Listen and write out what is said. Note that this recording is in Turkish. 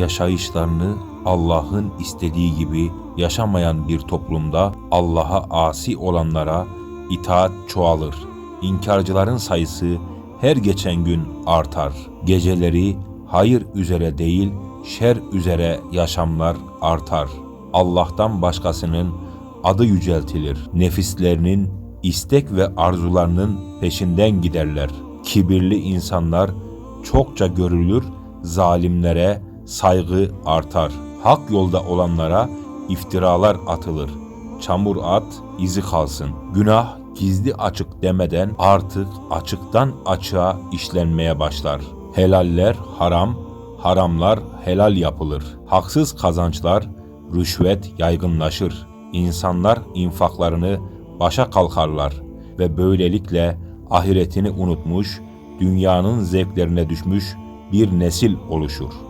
yaşayışlarını Allah'ın istediği gibi yaşamayan bir toplumda Allah'a asi olanlara itaat çoğalır. İnkarcıların sayısı her geçen gün artar. Geceleri hayır üzere değil, şer üzere yaşamlar artar. Allah'tan başkasının adı yüceltilir. Nefislerinin istek ve arzularının peşinden giderler. Kibirli insanlar çokça görülür, zalimlere saygı artar. Hak yolda olanlara iftiralar atılır. Çamur at, izi kalsın. Günah gizli açık demeden artık açıktan açığa işlenmeye başlar. Helaller haram, haramlar helal yapılır. Haksız kazançlar, rüşvet yaygınlaşır. İnsanlar infaklarını başa kalkarlar ve böylelikle ahiretini unutmuş, dünyanın zevklerine düşmüş bir nesil oluşur.